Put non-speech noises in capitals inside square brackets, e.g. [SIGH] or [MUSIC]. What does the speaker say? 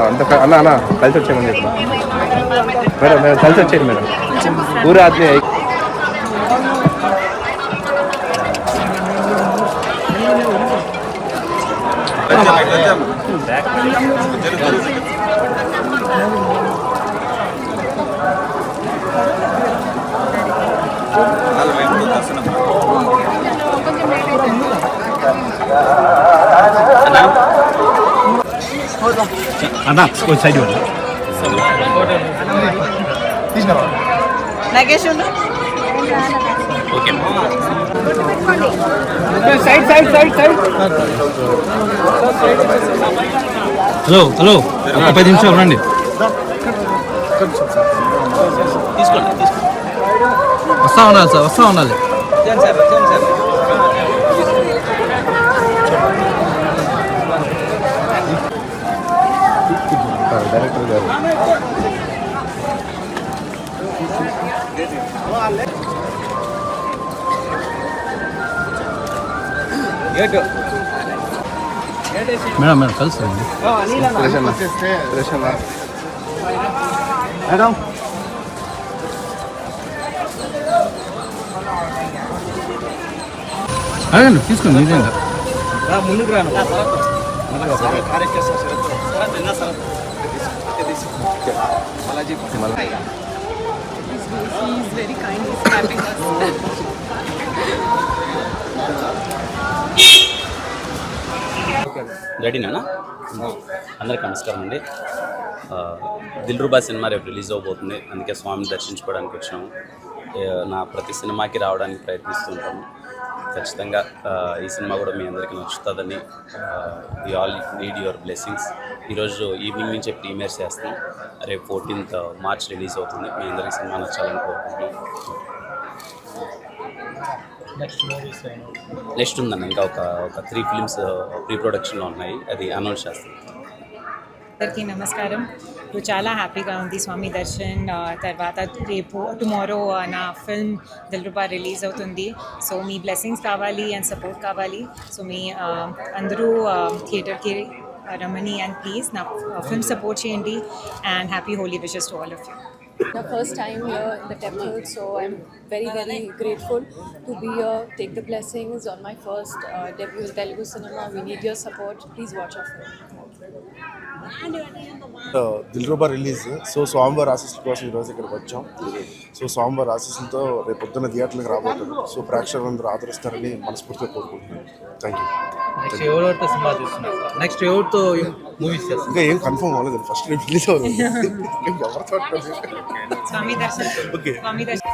అంత అన్న అన్న కలిసి వచ్చేయమని చెప్పు మేడం మేడం కలిసి వచ్చేయండి మేడం ఊరు ఆద్మీ అన్న కొంచెం సైడ్ ఇవ్వండి నాగేష్ ఉండు hello hello. ఒక పది నిమిషాలు రండి వస్తా ఉండాలి సార్ వస్తా ఉండాలి. డైరెక్టర్ గారు మేడం మేడం కలిసి రండి సురేష్ అన్న సురేష్ అన్న మేడం అడగండి తీసుకోండి నిజంగా He's very kind. He's రెడీనా అందరికి నమస్కారం అండి. దిల్రుబా సినిమా రేపు రిలీజ్ అవబోతుంది. అందుకే స్వామిని దర్శించుకోవడానికి వచ్చాము. నా ప్రతి సినిమాకి రావడానికి ప్రయత్నిస్తుంటాము ఖచ్చితంగా ఈ సినిమా కూడా మీ అందరికీ నచ్చుతుందని we all need your blessings ఈరోజు ఈవినింగ్ నుంచే ప్రీమియర్ చేస్తాం. రేపు ఫోర్టీన్త్ మార్చ్ రిలీజ్ అవుతుంది. మీ అందరికీ సినిమా నచ్చాలని కోరుకుంటున్నాం. నెక్స్ట్ ఉందన్న ఇంకా ఒక ఒక త్రీ ఫిలిమ్స్ ప్రీ ప్రొడక్షన్లో ఉన్నాయి. అది అనౌన్స్ చేస్తాం. అందరికీ నమస్కారం. ఇప్పుడు చాలా హ్యాపీగా ఉంది స్వామి దర్శన్. తర్వాత రేపు టుమారో నా ఫిల్మ్ దిల్రుబా రిలీజ్ అవుతుంది. సో మీ బ్లెస్సింగ్స్ కావాలి అండ్ సపోర్ట్ కావాలి. సో మీ అందరూ థియేటర్కి రమణి అండ్ ప్లీజ్ నా ఫిల్మ్ సపోర్ట్ చేయండి. And happy Holi wishes to all of you the first time here in the temple, so I'm very, very grateful to be here. Take the blessings on my first uh, debut in Telugu cinema. We need your support. Please watch our film. Dilruba release so స్వామివారి ఆశీస్సుల కోసం ఈరోజు ఇక్కడికి వచ్చాం so స్వామివారి ఆశీస్సులతో రేపు పొద్దున్న థియేటర్లకు రాబోతుంది సో ప్రేక్షకులందరూ ఆదరిస్తారని మనస్ఫూర్తిగా కోరుకుంటున్నాను. థ్యాంక్ యూ నెక్స్ట్ ఎవరితో మూవీస్ ఇంకా ఏం కన్ఫర్మ్ అవ్వలేదు. ఫస్ట్ రిలీజ్ అవుతుంది [LAUGHS] ఎవరితో స్వామి దర్శన్. ఓకే స్వామి దర్శన్.